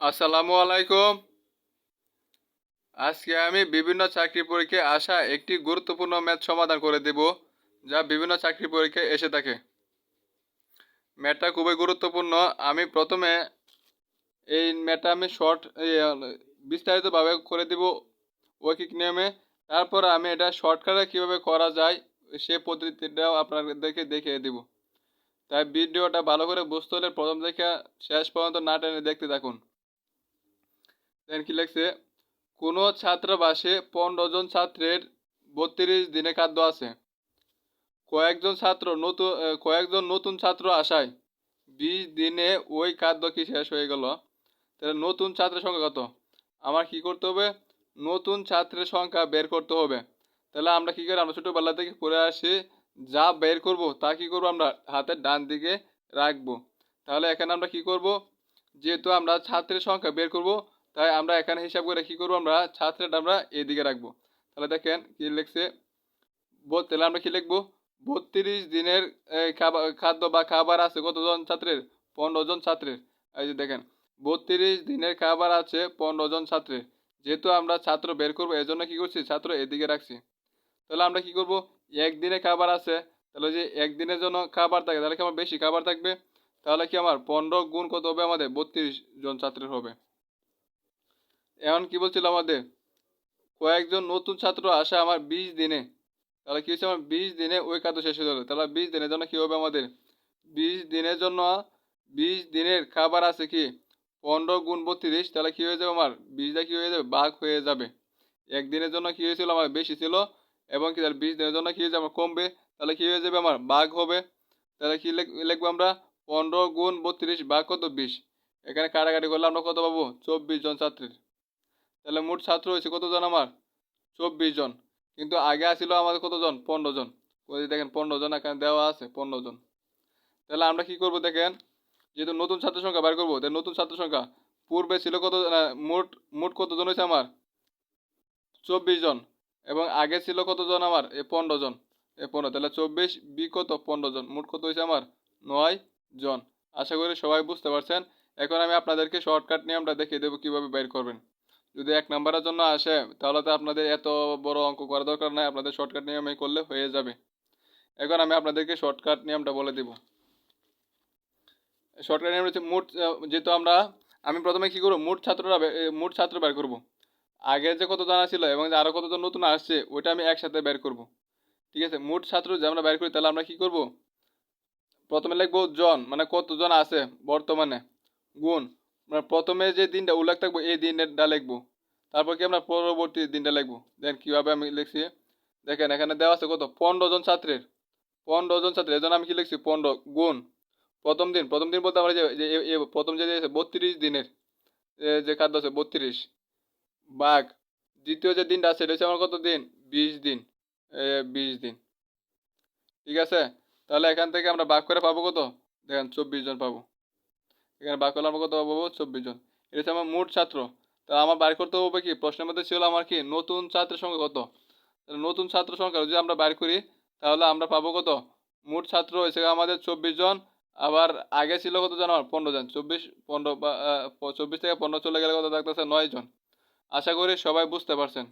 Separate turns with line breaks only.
আসসালামু আলাইকুম। আজকে আমি বিভিন্ন চাকরি পরীক্ষায় আসা একটি গুরুত্বপূর্ণ ম্যাথ সমাধান করে দেব, যা বিভিন্ন চাকরি পরীক্ষায় এসে থাকে। ম্যাথটা খুবই গুরুত্বপূর্ণ। আমি প্রথমে এই ম্যাথটা আমি শর্ট বিস্তারিতভাবে করে দেব ঐকিক নিয়মে। তারপর আমি এটা শর্টকাটে কীভাবে করা যায়, সে পদ্ধতিটাও আপনাদেরকে দেখিয়ে দেব। তাই ভিডিওটা ভালো করে বুঝতে হলে প্রথম থেকে শেষ পর্যন্ত না টেনে দেখতে থাকুন। দেন কি লিখছে? কোনো ছাত্রাবাসে পনেরো জন ছাত্রের বত্রিশ দিনে খাদ্য আছে। কয়েকজন ছাত্র নতুন কয়েকজন নতুন ছাত্র আসায়। বিশ দিনে ওই খাদ্য কি শেষ হয়ে গেল? তাহলে নতুন ছাত্রের সংখ্যা কত? আমার কি করতে হবে? নতুন ছাত্রের সংখ্যা বের করতে হবে। তাহলে আমরা কি করি? আমরা ছোটোবেলা থেকে পড়ে আসি, যা বের করব তা কি করব? আমরা হাতের ডান দিকে রাখব। তাহলে এখানে আমরা কি করব? যেহেতু আমরা ছাত্রের সংখ্যা বের করব তাই আমরা এখানে হিসাব করে কী করব? আমরা ছাত্রটা আমরা এদিকে রাখব। তাহলে দেখেন কি লিখছে? তাহলে আমরা কি লিখব? বত্রিশ দিনের খাবার খাদ্য বা খাবার আছে কতজন ছাত্রের? পনেরো জন ছাত্রের। এই যে দেখেন, বত্রিশ দিনের খাবার আছে পনেরো জন ছাত্রের। যেহেতু আমরা ছাত্র বের করব এই জন্য কী করছি? ছাত্র এদিকে রাখছি। তাহলে আমরা কি করব? একদিনে খাবার আছে। তাহলে যে একদিনের জন্য খাবার থাকে, তাহলে কি আমার বেশি খাবার থাকবে? তাহলে কি আমার পনেরো গুণ কত হবে আমাদের? বত্রিশ জন ছাত্রের হবে। এখন কি বলছিল আমাদের? কয়েকজন নতুন ছাত্র আসে আমার বিশ দিনে। তাহলে কি হচ্ছে আমার বিশ দিনে ওই খাদ্য শেষ হয়ে যাবে তাহলে বিশ দিনের জন্য কী হবে আমাদের? বিশ দিনের জন্য, বিশ দিনের খাবার আছে কি? পনেরো গুণ বত্রিশ, তাহলে কী হয়ে যাবে আমার? বিশটা কী হয়ে যাবে? বাঘ হয়ে যাবে। একদিনের জন্য কী হয়েছিল? আমার বেশি ছিল। এবং কি? তাহলে বিশ দিনের জন্য কী হয়েছে আমার কমবে। তাহলে কী হয়ে যাবে? আমার বাঘ হবে। তাহলে কী লিখব আমরা? পনেরো গুণ বত্রিশ বাঘ কত? বিশ। এখানে কাটাকাটি করলে আমরা কত পাবো? চব্বিশ জন ছাত্রীর। তাহলে মোট ছাত্র হয়েছে কতজন আমার? চব্বিশ জন। কিন্তু আগে আসছিল আমাদের কতজন? পনেরো জন। ওই দেখেন পনেরো জন এখানে দেওয়া আছে, পনেরো জন। তাহলে আমরা কি করব দেখেন? যেহেতু নতুন ছাত্র সংখ্যা বের করব, তাহলে নতুন ছাত্র সংখ্যা পূর্বে ছিল কত মোট মোট কতজন হয়েছে আমার? চব্বিশ জন। এবং আগে ছিল কতজন আমার? এ পনেরো জন। এ পনেরো, তাহলে চব্বিশ, বি কত? পনেরো জন। মোট কত হয়েছে আমার? নয় জন। আশা করি সবাই বুঝতে পারছেন। এখন আমি আপনাদেরকে শর্টকাট নিয়মটা দেখিয়ে দেবো কীভাবে বের করবেন। যদি এক নম্বরের জন্য আসে, তাহলে তো আপনাদের এত বড় অঙ্ক করা দরকার নাই। আপনাদের শর্টকাট নিয়মে করলে হয়ে যাবে। এখন আমি আপনাদেরকে শর্টকাট নিয়মটা বলে দেব। শর্টকাট নিয়ম হচ্ছে মোট যেহেতু আমরা, আমি প্রথমে কী করব? মোট ছাত্ররা মোট ছাত্র বের করব। আগে যে কত জানা ছিল এবং আরও কতজন নতুন আসছে, ওইটা আমি একসাথে বের করব। ঠিক আছে? মোট ছাত্র যে আমরা বের করি, তাহলে আমরা কী করব? প্রথমে লিখব জন মানে কতজন আছে বর্তমানে? গুণ। আমরা প্রথমে যে দিনটা উল্লেখ থাকব, এই দিনটা লিখব। তারপর কি আমরা পরবর্তী দিনটা লিখব? দেখেন কীভাবে আমি লিখছি? দেখেন, এখানে দেওয়া আছে কত? পনেরো জন ছাত্রের। পনেরো জন ছাত্রের। এজন্য আমি কি লিখছি? পনেরো গুণ। প্রথম দিন প্রথম দিন বলতে আমরা যে প্রথম যে বত্রিশ দিনের। যে খাদ্য আছে, বত্রিশ। বাঘ, দ্বিতীয় যে দিনটা আছে, এটা হচ্ছে আমার কত দিন? বিশ দিন। বিশ দিন। ঠিক আছে? তাহলে এখান থেকে আমরা বাঘ করে পাবো কত? দেখেন, চব্বিশ জন পাবো। এখানে বাক করলে আমরা কত পাবো চব্বিশ জন। এটা আমার মোট ছাত্র। তা আমার বাইর করতে হবে কি? প্রশ্নের মধ্যে ছিল আমার কি? নতুন ছাত্রের সংখ্যা কত? নতুন ছাত্র সংখ্যা যদি আমরা বাইর করি, তাহলে আমরা পাবো কত? মোট ছাত্র হয়েছে আমাদের চব্বিশ জন। আবার আগে ছিল কত জন? আমার পনেরো জন। চব্বিশ, পনেরো বা চব্বিশ থেকে পনেরো চলে গেলে কত থাকতেছে? নয় জন। আশা করি সবাই বুঝতে পারছেন।